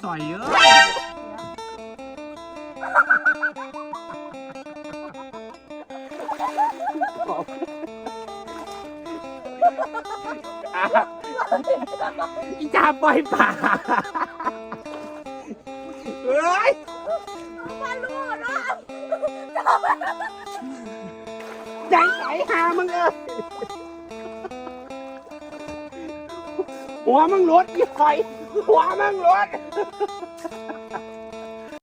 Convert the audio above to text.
ใส่ยเยอะอีจ้าปล่อยป่าเฮ้ยมาลูกเนาะใจไหนหามึงเอ้ยหัวมึงรถอีหอย หัวมึงรถ